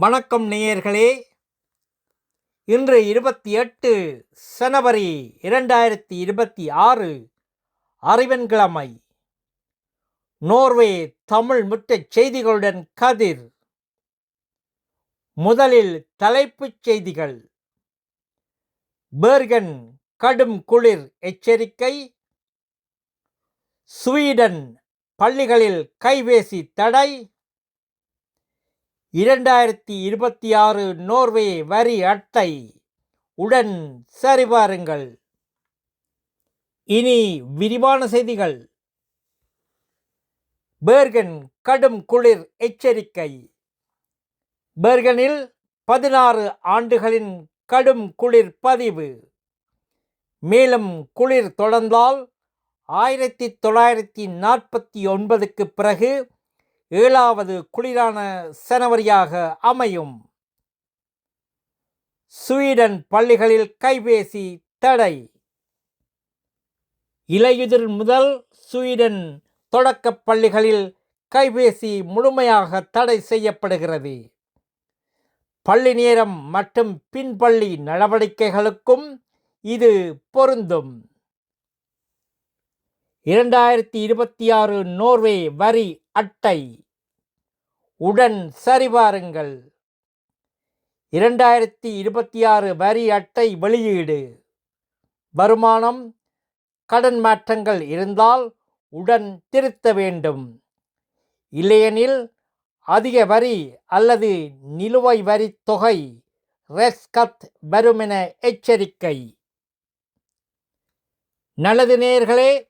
வணக்கம் நேயர்களே. இன்று இருபத்தி எட்டு ஜனவரி இரண்டாயிரத்தி இருபத்தி ஆறு அறிவன்கிழமை நோர்வே தமிழ் முற்றச் செய்திகளுடன் கதிர். முதலில் தலைப்புச் செய்திகள். பேர்கன் கடும் குளிர் எச்சரிக்கை. ஸ்வீடன் பள்ளிகளில் கைபேசி தடை. இரண்டாயிரத்தி இருபத்தி ஆறு நோர்வே வரி அட்டை உடன் சரிபாருங்கள். இனி விரிவான செய்திகள். பேர்கன் கடும் குளிர் எச்சரிக்கை. பேர்கனில் பதினாறு ஆண்டுகளின் கடும் குளிர் பதிவு. மேலும் குளிர் தொடர்ந்தால் ஆயிரத்தி தொள்ளாயிரத்தி நாற்பத்தி ஒன்பதுக்கு பிறகு ஏழாவது குளிரான சனவரியாக அமையும். ஸ்வீடன் பள்ளிகளில் கைபேசி தடை. இலையுதிர் முதல் ஸ்வீடன் தொடக்கப் பள்ளிகளில் கைபேசி முழுமையாக தடை செய்யப்படுகிறது. பள்ளி நேரம் மற்றும் பின்பள்ளி நடவடிக்கைகளுக்கும் இது பொருந்தும். இரண்டாயிரத்தி இருபத்தி ஆறு நோர்வே வரி அட்டை. உடன் சரிபாருங்கள் இரண்டாயிரத்தி இருபத்தி ஆறு வரி அட்டை வெளியீடு. வருமானம் கடன் மாற்றங்கள் இருந்தால் உடன் திருத்த வேண்டும். இல்லையெனில் அதிக வரி அல்லது நிலுவை வரி தொகை ரெஸ்கத் வருமென எச்சரிக்கை. நல்லது நேயர்களே